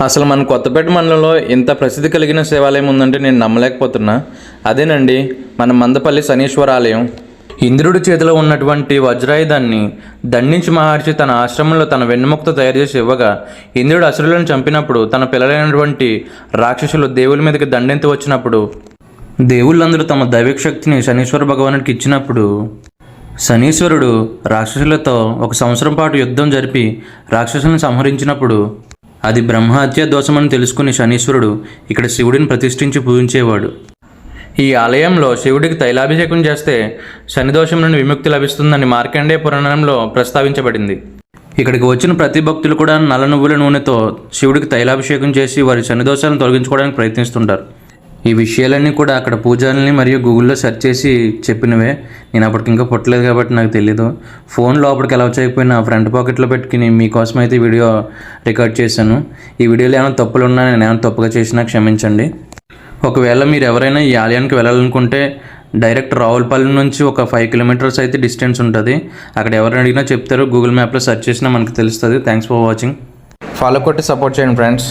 అసలు మన కొత్తపేట మండలంలో ఇంత ప్రసిద్ధి కలిగిన శివాలయం ఉందంటే నేను నమ్మలేకపోతున్నా. అదేనండి మన మందపల్లి శనీశ్వర ఆలయం ఇంద్రుడి చేతిలో ఉన్నటువంటి వజ్రాయుధాన్ని దండించి మహర్షి తన ఆశ్రమంలో తన వెన్నెముకతో తయారు చేసి ఇవ్వగా ఇంద్రుడు అసురులను చంపినప్పుడు తన పిల్లలైనటువంటి రాక్షసులు దేవుల మీదకి దండెంతి వచ్చినప్పుడు దేవుళ్ళందరూ తమ దైవిక శక్తిని శనీశ్వర భగవానుడికి ఇచ్చినప్పుడు శనీశ్వరుడు రాక్షసులతో ఒక సంవత్సరం పాటు యుద్ధం జరిపి రాక్షసులను సంహరించినప్పుడు అది బ్రహ్మహత్యా దోషమని తెలుసుకుని శనీశ్వరుడు ఇక్కడ శివుడిని ప్రతిష్ఠించి పూజించేవాడు. ఈ ఆలయంలో శివుడికి తైలాభిషేకం చేస్తే శనిదోషం నుండి విముక్తి లభిస్తుందని మార్కండే పురాణంలో ప్రస్తావించబడింది. ఇక్కడికి వచ్చిన ప్రతి భక్తులు కూడా నల్ల నువ్వుల నూనెతో శివుడికి తైలాభిషేకం చేసి వారి శనిదోషాలను తొలగించుకోవడానికి ప్రయత్నిస్తుంటారు. ఈ విషయాలన్నీ కూడా అక్కడ పూజారిని మరియు గూగుల్లో సెర్చ్ చేసి చెప్పినవే. నేను అప్పటికి ఇంకా పుట్టలేదు కాబట్టి నాకు తెలియదు ఫోన్ లోపలికి ఎలా చేయకపోయినా ఫ్రంట్ పాకెట్లో పెట్టుకుని మీకోసం అయితే వీడియో రికార్డ్ చేశాను. ఈ వీడియోలో ఏమైనా తప్పులు ఉన్నా నేను ఏమైనా తప్పుగా చేసినా క్షమించండి. ఒకవేళ మీరు ఎవరైనా ఈ ఆలయానికి వెళ్ళాలనుకుంటే డైరెక్ట్ రావులపల్లి నుంచి ఒక ఫైవ్ కిలోమీటర్స్ అయితే డిస్టెన్స్ ఉంటుంది. అక్కడ ఎవరిని అడిగినా చెప్తారు. గూగుల్ మ్యాప్లో సెర్చ్ చేసినా మనకు తెలుస్తుంది. Thanks for watching. ఫాలో కొట్టి సపోర్ట్ చేయండి ఫ్రెండ్స్.